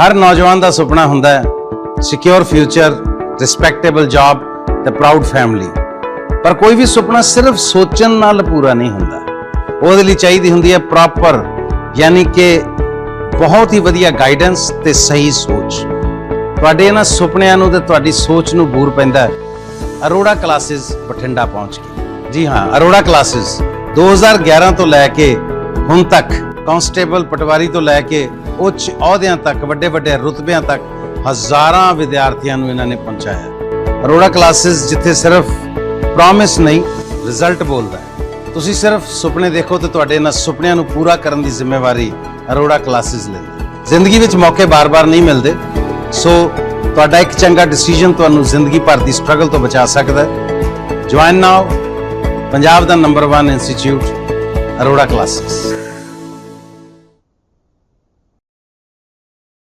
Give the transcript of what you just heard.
ਹਰ ਨੌਜਵਾਨ ਦਾ ਸੁਪਨਾ ਹੁੰਦਾ ਹੈ ਸਿਕਿਉਰ ਫਿਊਚਰ ਰਿਸਪੈਕਟੇਬਲ ਜੌਬ ਤੇ ਪ੍ਰਾਊਡ ਫੈਮਿਲੀ ਪਰ ਕੋਈ ਵੀ ਸੁਪਨਾ ਸਿਰਫ ਸੋਚਣ ਨਾਲ ਪੂਰਾ ਨਹੀਂ ਹੁੰਦਾ। ਉਹਦੇ ਲਈ ਚਾਹੀਦੀ ਹੁੰਦੀ ਹੈ ਪ੍ਰੋਪਰ ਯਾਨੀ ਕਿ ਬਹੁਤ ਹੀ ਵਧੀਆ ਗਾਈਡੈਂਸ ਤੇ ਸਹੀ ਸੋਚ। ਤੁਹਾਡੇ ਇਹਨਾਂ ਸੁਪਨਿਆਂ ਨੂੰ ਤੇ ਤੁਹਾਡੀ ਸੋਚ ਨੂੰ ਬੂਰ ਪੈਂਦਾ ਅਰੋੜਾ ਕਲਾਸਿਸ ਬਠਿੰਡਾ ਪਹੁੰਚ ਕੇ ਜੀ ਹਾਂ, ਅਰੋੜਾ ਕਲਾਸਿਸ 2011 ਤੋਂ ਲੈ ਕੇ ਹੁਣ ਤੱਕ। ਕਾਂਸਟੇਬਲ ਪਟਵਾਰੀ ਤੋਂ ਲੈ ਕੇ ਉੱਚ ਅਹੁਦਿਆਂ ਤੱਕ, ਵੱਡੇ ਵੱਡੇ ਰੁਤਬਿਆਂ ਤੱਕ ਹਜ਼ਾਰਾਂ ਵਿਦਿਆਰਥੀਆਂ ਨੂੰ ਇਹਨਾਂ ਨੇ ਪਹੁੰਚਾਇਆ। ਅਰੋੜਾ ਕਲਾਸਿਸ ਜਿੱਥੇ ਸਿਰਫ ਪ੍ਰੋਮਿਸ ਨਹੀਂ ਰਿਜ਼ਲਟ ਬੋਲਦਾ ਹੈ। ਤੁਸੀਂ ਸਿਰਫ ਸੁਪਨੇ ਦੇਖੋ ਤੇ ਤੁਹਾਡੇ ਇਹਨਾਂ ਸੁਪਨਿਆਂ ਨੂੰ ਪੂਰਾ ਕਰਨ ਦੀ ਜ਼ਿੰਮੇਵਾਰੀ ਅਰੋੜਾ ਕਲਾਸਿਸ ਲੈਂਦੀ ਜ਼ਿੰਦਗੀ ਵਿੱਚ ਮੌਕੇ ਬਾਰ-ਬਾਰ ਨਹੀਂ ਮਿਲਦੇ। ਸੋ ਤੁਹਾਡਾ ਇੱਕ ਚੰਗਾ ਡਿਸੀਜਨ ਤੁਹਾਨੂੰ ਜ਼ਿੰਦਗੀ ਭਰ ਦੀ ਸਟਰਗਲ ਤੋਂ ਬਚਾ ਸਕਦਾ ਹੈ। ਜੁਆਇਨ ਨਾਓ ਪੰਜਾਬ ਦਾ ਨੰਬਰ 1 ਇੰਸਟੀਚਿਊਟ ਅਰੋੜਾ ਕਲਾਸਿਸ।